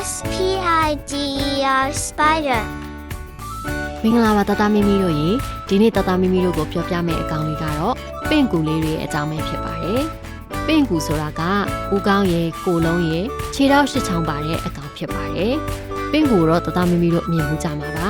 P I D E R spider. မင်္ဂလာပါတတမီမီတို့ရေဒီနေ့တတမီမီတို့ကိုပြောပြမယ့်အကောင်လေးကတော့ပင့်ကူလေးတွေရဲ့အကြောင်းပဲဖြစ်ပါတယ်ပင့်ကူဆိုတာကဦးကောင်းရဲ့ကိုလုံးရဲ့ခြေထောက်ရှစ်ချောင်းပါတဲ့အကောင်ဖြစ်ပါတယ်ပင့်ကူတော့တတမီမီတို့မြင်မှုကြမှာပါ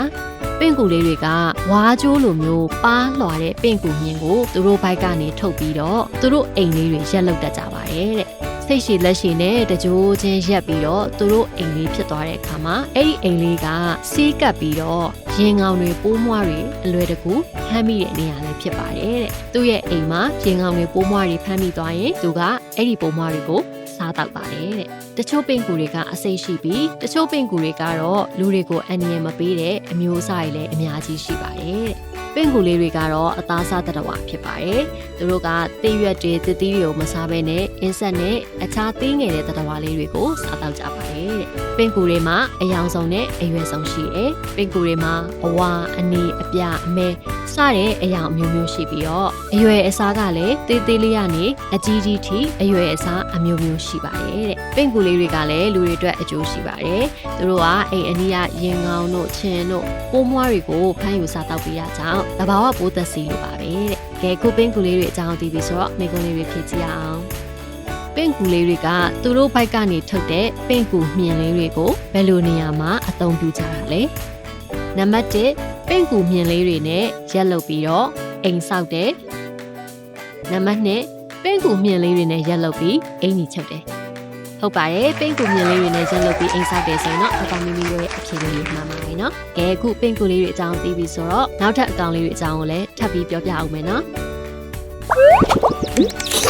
ပင့်ကူလေးတွေကဝါးကြိုးလိုမျိုးပါလွှာတဲ့ပင့်ကူမြင်ကိုသူတို့ဘိုက်ကနေထုတ်ပြီးတော့သူတို့အိမ်လေးတွေရက်လောက်တတ်ကြပါတယ်တဲ့ စိတ်ရှိလက်ရှိနဲ့တကြိုးချင်းရက်ပြီးတော့သူတို့အိမ်လေးဖြစ်သွားတဲ့အခါမှာအဲ့ဒီအိမ်လေးကစီးကပ်ပြီးတော့ရင်ငောင်တွေပိုးမွားတွေအလွယ်တကူဖမ်းမိတဲ့နေရာလေးဖြစ်ပါတယ်တဲ့သူ့ရဲ့အိမ်မှာရင်ငောင်တွေပိုးမွားတွေဖမ်းမိသွားရင်သူကအဲ့ဒီပိုးမွားတွေကိုစားတော့ပါတယ်တဲ့တချို့ပင်ကူတွေကအစိတ်ရှိပြီးတချို့ပင်ကူတွေကတော့လူတွေကိုအန္တရာယ်မပေးတဲ့အမျိုးအစားတွေလည်းအများကြီးရှိပါတယ်တဲ့ ပင်ကူလေးတွေကတော့အသားစားတတဝါဖြစ်ပါတယ်။သူတို့ကတိရွက်တွေသစ်သီးတွေကိုမစားဘဲနဲ့အင်းဆက်နဲ့အခြားသီးငယ်တဲ့တတဝါလေးတွေကိုစားတော့ကြပါတယ်တဲ့။ပင်ကူတွေမှာအယောင်ဆုံးနဲ့အရွယ်ဆုံးရှိတယ်။ပင်ကူတွေမှာအဝါအနီအပြအမဲစတဲ့အယောင်အမျိုးမျိုးရှိပြီးတော့အရွယ်အစားကလည်းတေးသေးလေးကနေအကြီးကြီးထိအရွယ်အစားအမျိုးမျိုးရှိပါတယ်တဲ့။ပင်ကူလေးတွေကလည်းလူတွေအတွက်အကျိုးရှိပါတယ်။သူတို့ကအိမ်အနီးကရင်ငောင်းတို့ခြင်တို့ပိုးမွားတွေကိုဖမ်းယူစားတော့ပေးရကြောင်းတဘာဝပိုးသက်စီလိုပါပဲတဲ့။ကဲခုပင်ကူလေးတွေအကြောင်းသိပြီဆိုတော့မိကုန်းလေးတွေဖြည့်ကြည့်အောင်။ပင့်ကူလေးတွေကသူတို့ဘိုက်ကနေထုတ်တဲ့ပင့်ကူမြင်လေးတွေကိုဘယ်လိုနေရာမှာအသုံးပြုကြတာလဲ။နံပါတ်1ပင့်ကူမြင်လေးတွေနဲ့ရက်လုပ်ပြီးတော့အိမ်ဆောက်တယ်။နံပါတ်2ပင့်ကူမြင်လေးတွေနဲ့ရက်လုပ်ပြီးအိမ်ကြီးချုပ်တယ်။ ဟုတ်ပါတယ်ပင့်ကူမြင်လေးတွေနဲ့ရက်လုပ်ပြီးအိမ်ဆောက်တယ်ဆိုရင်တော့အကောင်မီမီတို့ရဲ့အဖြေလေးတွေမှန်ပါတယ်နော်။ကဲအခုပင့်ကူလေးတွေအကြောင်းသိပြီဆိုတော့နောက်ထပ်အကောင်လေးတွေအကြောင်းကိုလည်းထပ်ပြီးပြောပြအောင်မယ်နော်။ That is what